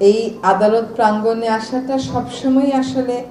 এই আদালত প্রাঙ্গণে আসাটা সবসময় আসলে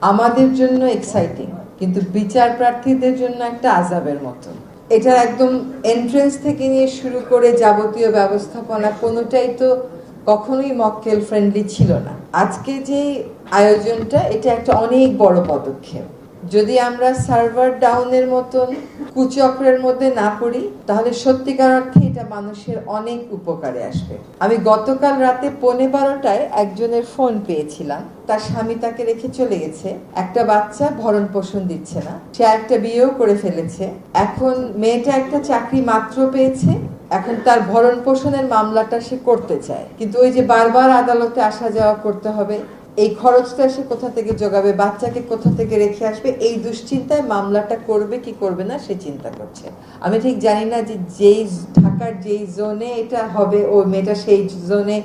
আমাদের জন্য এক্সাইটিং কিন্তু বিচার প্রার্থীদের জন্য একটা আজাবের মতো এটা একদম এন্ট্রেন্স থেকে নিয়ে শুরু করে যাবতীয় ব্যবস্থাপনা কোনোটাই তো কখনোই মক্কেল ফ্রেন্ডলি ছিল না। আজকে যে আয়োজনটা, এটা একটা অনেক বড় পদক্ষেপ। যদি আমরা সার্ভার ডাউনের মতন কুচক্রের মধ্যে না পড়ি, তাহলে সত্যিকার অর্থে এটা মানুষের অনেক উপকারে আসবে। আমি গতকাল রাতে পৌনে বারোটায় একজনের ফোন পেয়েছিলাম। তার স্বামী তাকে রেখে চলে গেছে। একটা বাচ্চা ভরণ পোষণ দিচ্ছে না। সে একটা বিয়েও করে ফেলেছে। এখন মেয়েটা একটা চাকরি মাত্র পেয়েছে। এখন তার ভরণ পোষণের মামলাটা সে করতে চায়। কিন্তু ওই যে বারবার আদালতে আসা যাওয়া করতে হবে এই খরচটা সে কোথা থেকে যোগাবে বাচ্চাকে কোথা থেকে রেখে আসবে, এই দুশ্চিন্তায় মামলাটা করবে কি করবে না সে চিন্তা করছে। আমি ঠিক জানি না যে যেই ঢাকার যেই জোনে এটা হবে, ও মেয়েটা সেই জোনে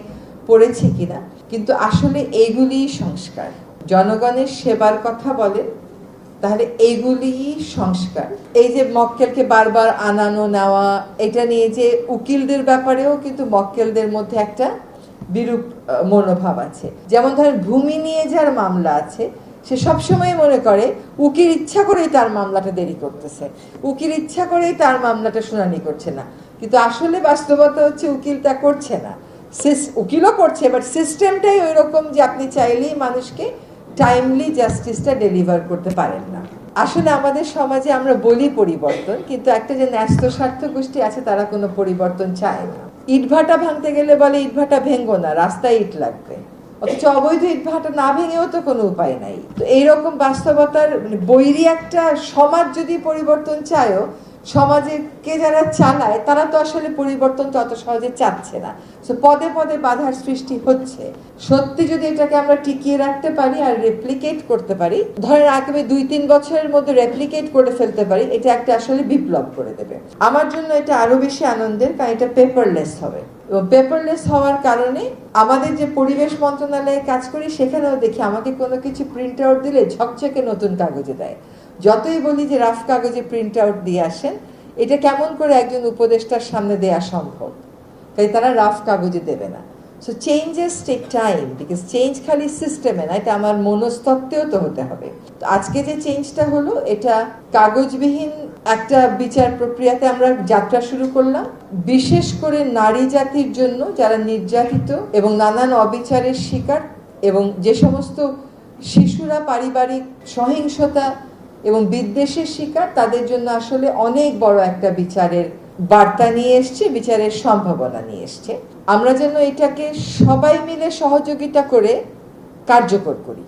পড়েছে কিনা, কিন্তু আসলে এইগুলি সংস্কার। জনগণের সেবার কথা বলেন তাহলে এইগুলি সংস্কার। এই যে মক্কেলকে বারবার আনানো, নেওয়া, এটা নিয়ে যে উকিলদের ব্যাপারেও কিন্তু মক্কেলদের মধ্যে একটা বিরূপ মনোভাব আছে। যেমন ধরেন, ভূমি নিয়ে যার মামলা আছে, সে সবসময় মনে করে, উকিল ইচ্ছা করেই তার মামলাটা দেরি করতেছে। উকিল ইচ্ছা করেই তার মামলাটা শুনানি করছে না। কিন্তু আসলে বাস্তবতা হচ্ছে, উকিল তা করছে না। উকিলও করছে বাট সিস্টেমটাই ওই রকম যে আপনি চাইলেই মানুষকে টাইমলি জাস্টিসটা ডেলিভার করতে পারেন না। আসলে আমাদের সমাজে আমরা বলি পরিবর্তন, কিন্তু একটা যে ন্যস্ত স্বার্থ গোষ্ঠী আছে, তারা কোনো পরিবর্তন চায় না। ইটভাটা ভাঙতে গেলে বলে ইটভাটা ভেঙ্গো না, রাস্তায় ইট লাগবে। অথচ অবৈধ ইটভাটা না ভেঙেও তো কোনো উপায় নাই। তো এইরকম বাস্তবতার মানে বৈরী একটা সমাজ যদি পরিবর্তন চায়ও সমাজে কে যারা চালায়, তারা তো আসলে পরিবর্তন তো অত সহজে চাচ্ছে না। পদে পদে বাধার সৃষ্টি হচ্ছে। সত্যি যদি এটাকে আমরা টিকিয়ে রাখতে পারি আর রেপ্লিকেট করতে পারি, ধরেন আগামী দুই তিন বছরের মধ্যে রেপ্লিকেট করে ফেলতে পারি, এটা একটা আসলে বিপ্লব করে দেবে। আমার জন্য এটা আরও বেশি আনন্দের, কারণ এটা পেপারলেস হবে। পেপারলেস হওয়ার কারণে আমাদের যে পরিবেশ মন্ত্রণালয়ে কাজ করি, সেখানেও দেখি আমাকে কোনো কিছু প্রিন্ট আউট দিলে ঝকঝকে নতুন কাগজে দেয়। যতই বলি যে রাফ কাগজে প্রিন্ট আউট দিয়ে আসেন, এটা কেমন করে একজন উপদেষ্টার সামনে দেয়া সম্ভব? তাই তারা রাফ কাগজে দেবে না। So changes take time because change খালি সিস্টেমে না, এটা আমার মনস্তত্ত্বেও তো হতে হবে। তো আজকে যে চেঞ্জটা হলো, এটা কাগজবিহীন একটা বিচার প্রক্রিয়াতে আমরা যাত্রা শুরু করলাম। বিশেষ করে নারী জাতির জন্য যারা নির্যাতিত এবং নানান অবিচারের শিকার এবং যে সমস্ত শিশুরা পারিবারিক সহিংসতা এবং বিদ্বেষের শিকার তাদের জন্য আসলে অনেক বড় একটা বিচারের বার্তা নিয়ে এসছে, বিচারের সম্ভাবনা নিয়ে এসছে। আমরা যেন এটাকে সবাই মিলে সহযোগিতা করে কার্যকর করি।